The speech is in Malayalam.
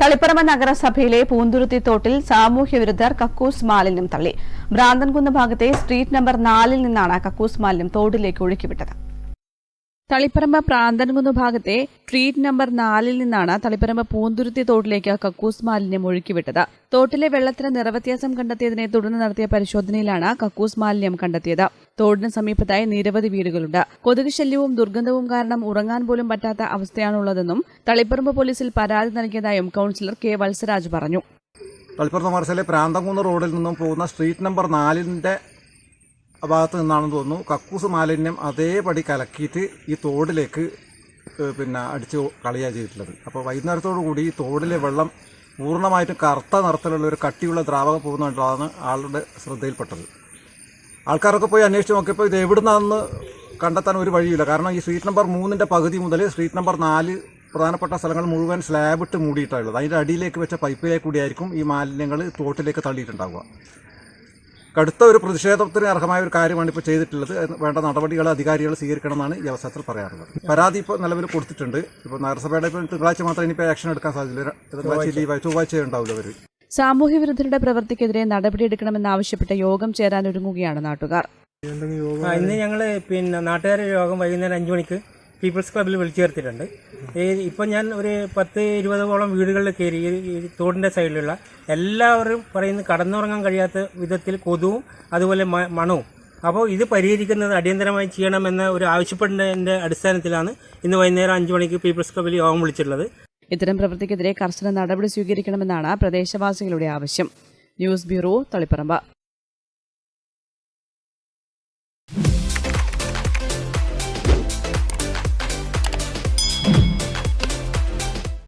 തളിപ്പറമ്പ് നഗരസഭയിലെ പൂന്തുരുത്തി തോട്ടിൽ സാമൂഹ്യ വിരുദ്ധർ കക്കൂസ് മാലിന്യം തള്ളി. ഭ്രാന്തൻകുന്ന് ഭാഗത്തെ സ്ട്രീറ്റ് നമ്പർ നാലിൽ നിന്നാണ് കക്കൂസ് മാലിന്യം തോടിലേക്ക് ഒഴുക്കിവിട്ടത്. തളിപ്പറമ്പ് പ്രാന്തൻകുന്ന് ഭാഗത്തെ സ്ട്രീറ്റ് നമ്പർ നാലിൽ നിന്നാണ് തളിപ്പറമ്പ് പൂന്തുരുത്തി തോട്ടിലേക്ക് കക്കൂസ് മാലിന്യം ഒഴുക്കിവിട്ടത്. തോട്ടിലെ വെള്ളത്തിന് നിറവ്യത്യാസം കണ്ടെത്തിയതിനെ തുടർന്ന് നടത്തിയ പരിശോധനയിലാണ് കക്കൂസ് മാലിന്യം കണ്ടെത്തിയത്. തോടിന് സമീപത്തായി നിരവധി വീടുകളുണ്ട്. കൊതുക് ശല്യവും ദുർഗന്ധവും കാരണം ഉറങ്ങാൻ പോലും പറ്റാത്ത അവസ്ഥയാണുള്ളതെന്നും തളിപ്പറമ്പ് പോലീസിൽ പരാതി നൽകിയതായും കൌൺസിലർ കെ വത്സരാജ് പറഞ്ഞു. തളിപ്പറമ്പ് മർസയിലെ പ്രാന്തംകുന്ന് റോഡിൽ നിന്നും പോകുന്ന സ്ട്രീറ്റ് നമ്പർ നാലിന്റെ ഭാഗത്ത് നിന്നാണെന്ന് തോന്നുന്നു. കക്കൂസ് മാലിന്യം അതേപടി കലക്കിയിട്ട് ഈ തോടിലേക്ക് പിന്നെ അടിച്ച് കളിയാണ് ചെയ്തിട്ടുള്ളത്. അപ്പോൾ വൈകുന്നേരത്തോടു കൂടി ഈ തോടിലെ വെള്ളം പൂർണമായിട്ടും കറുത്ത നിറത്തിലുള്ള ഒരു കട്ടിയുള്ള ദ്രാവകം പോകുന്നതാണ് ആളുടെ ശ്രദ്ധയിൽപ്പെട്ടത്. ആൾക്കാരൊക്കെ പോയി അന്വേഷിച്ച് നോക്കിയപ്പോൾ ഇത് എവിടുന്നാണെന്ന് കണ്ടെത്താൻ ഒരു വഴിയില്ല. കാരണം ഈ സ്ട്രീറ്റ് നമ്പർ മൂന്നിന്റെ പകുതി മുതൽ സ്ട്രീറ്റ് നമ്പർ നാല് പ്രധാനപ്പെട്ട സ്ഥലങ്ങൾ മുഴുവൻ സ്ലാബിട്ട് മൂടിയിട്ടുള്ളത് അതിന്റെ അടിയിലേക്ക് വെച്ച പൈപ്പിലേക്ക് കൂടിയായിരിക്കും ഈ മാലിന്യങ്ങൾ തോട്ടിലേക്ക് തള്ളിയിട്ടുണ്ടാവുക. കടുത്ത ഒരു പ്രതിഷേധത്തിന് അർഹമായ ഒരു കാര്യമാണ് ഇപ്പോൾ ചെയ്തിട്ടുള്ളത്. അതിന് വേണ്ട നടപടികൾ അധികാരികൾ സ്വീകരിക്കണമെന്നാണ് ഈ അവസരത്തിൽ പറയാറുള്ളത്. പരാതി ഇപ്പോൾ നിലവിൽ കൊടുത്തിട്ടുണ്ട്. ഇപ്പോൾ നഗരസഭയുടെ ഇപ്പോൾ തിങ്കളാഴ്ച മാത്രമേ ഇനിയിപ്പോൾ ആക്ഷൻ എടുക്കാൻ തിങ്കളാഴ്ച. ലീവായി ചൊവ്വാഴ്ച ഉണ്ടാവില്ല അവർ സാമൂഹ്യ വിരുദ്ധരുടെ പ്രവൃത്തിക്കെതിരെ നടപടിയെടുക്കണമെന്നാവശ്യപ്പെട്ട് യോഗം ചേരാൻ ചേരാനൊരുങ്ങുകയാണ് നാട്ടുകാർ. ആ, ഇന്ന് ഞങ്ങൾ പിന്നെ നാട്ടുകാരുടെ യോഗം വൈകുന്നേരം അഞ്ചു മണിക്ക്. പീപ്പിൾസ് ക്ലബ്ബിൽ വിളിച്ചു ചേർത്തിട്ടുണ്ട് ഇപ്പം ഞാൻ ഒരു പത്ത് ഇരുപതോളം വീടുകളിൽ കയറി ഈ തോടിന്റെ സൈഡിലുള്ള എല്ലാവരും പറയുന്നത് കടന്നുറങ്ങാൻ കഴിയാത്ത വിധത്തിൽ കൊതുവും അതുപോലെ മണവും. അപ്പോൾ ഇത് പരിഹരിക്കുന്നത് അടിയന്തരമായി ചെയ്യണമെന്ന ഒരു ആവശ്യപ്പെടുന്നതിന്റെ അടിസ്ഥാനത്തിലാണ് ഇന്ന് വൈകുന്നേരം അഞ്ച് മണിക്ക് പീപ്പിൾസ് ക്ലബ്ബിൽ യോഗം വിളിച്ചിട്ടുള്ളത്. ഇത്തരം പ്രവൃത്തിക്കെതിരെ കർശന നടപടി സ്വീകരിക്കണമെന്നാണ് പ്രദേശവാസികളുടെ ആവശ്യം. News bureau Taliparamba.